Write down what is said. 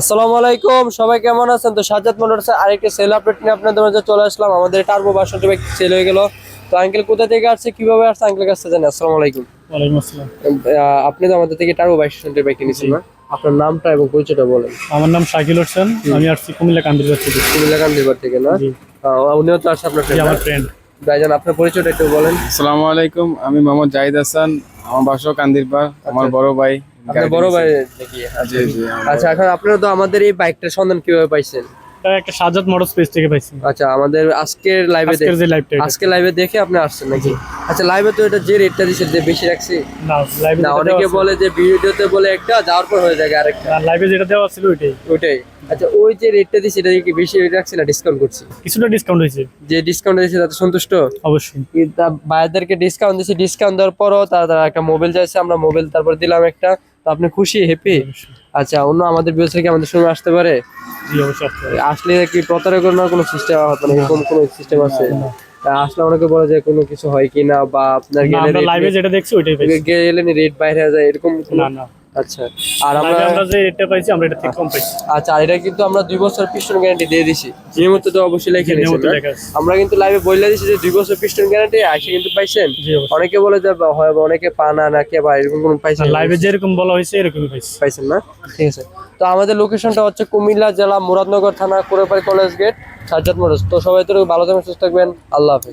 আসসালামু আলাইকুম সবাই কেমন আছেন? তো সাজ্জাদ মোটরস আরেকটা সেল আপডেট নিয়ে আপনাদের মাঝে চলে আসলাম। আমাদের টার্বো বাসনটি বাইক সেল হয়ে গেল। তো আঙ্কেল কোথা থেকে আসছে কীভাবে আসছে আঙ্কেল কাছে জানি। আসসালামু আলাইকুম। ওয়ালাইকুম আসসালাম। আপনি তো আমাদের থেকে টার্বো বাসনটি বাইক নিয়েছেন না? আপনার নামটা এবং পরিচয়টা বলেন। আমার নাম শাকিল হোসেন আমি আসছি কুমিল্লা কান্দিরবাগ থেকে। কুমিল্লা কান্দিবার থেকে না? জি। উনিও তো আসছে আপনার জি, friend, আমার ফ্রেন্ড ভাইজান আপনার পরিচয়টা একটু বলেন। আসসালামু আলাইকুম আমি মোহাম্মদ জাহিদ হাসান আমার বাসা কান্দিরপা আমার বড় ভাই বড় ভাই নাকি আমার আচ্ছা এখন আপনারা তো আমাদের এই বাইকটার সন্ধান কীভাবে পাইছেন? এটা একটা মোটর স্পেস থেকে পাইছি। আচ্ছা আমাদের আজকের লাইভে আজকের যে লাইভটা আজকে লাইভে দেখে আপনি আসছেন নাকি? আচ্ছা লাইভে তো এটা যে রেটটা দিচ্ছে যে বেশি রাখছি? না লাইভে না অনেকে বলে যে ভিডিওতে বলে একটা যাওয়ার পর হয়ে যায় আরেকটা। লাইভে যেটা দেওয়া ছিল ওইটাই। ওইটাই। আচ্ছা ওই যে রেটটা দিচ্ছে এটা কি বেশি রেট না ডিসকাউন্ট করছি? কিছুটা ডিসকাউন্ট হয়েছে। যে ডিসকাউন্ট দিচ্ছে তাতে সন্তুষ্ট? অবশ্যই। ডিসকাউন্ট ডিসকাউন্ট দেওয়ার পরও তারা তারা একটা মোবাইল চাইছে আমরা মোবাইল তারপর দিলাম একটা তো আপনি খুশি হ্যাপি আচ্ছা অন্য আমাদের বিয়ে থেকে আমাদের সঙ্গে আসতে পারে। জি অবশ্যই আসলে কি প্রতারণার কোনো সিস্টেম মানে না। এরকম কোনো সিস্টেম আছে? আসলে অনেকে বলে যে কোনো কিছু হয় কিনা বা আপনার না, গেলে লাইভে যেটা দেখছি ওইটাই গেলে রেট বাইরে যায় এরকম না না। আচ্ছা আর আমরা আমরা যে রেটটা পাইছি আমরা এটা থেকে কম পাইছি। আচ্ছা আর এটা কিন্তু আমরা দুই বছর পিস্টন গ্যারান্টি দিয়ে দিছি। নিয়মিত তো অবশ্যই লিখে নিয়েছেন নিয়মিত না? লেখা আছে। আমরা কিন্তু লাইভে বলে দিছি যে দুই বছর পিস্টন গ্যারান্টি আসে কিন্তু পাইছেন? অনেকে বলে যে হয় অনেকে পানা না কে বা এরকম কোনো পাইছেন লাইভে যেরকম বলা হয়েছে এরকমই পাইছি। পাইছেন না? ঠিক আছে। তো আমাদের লোকেশনটা হচ্ছে কুমিল্লা জেলা মুরাদনগর থানা Korepari college gate Sajjad motors. তো সবাই তো ভালো থাকবেন সুস্থ থাকবেন। আল্লাহ হাফেজ।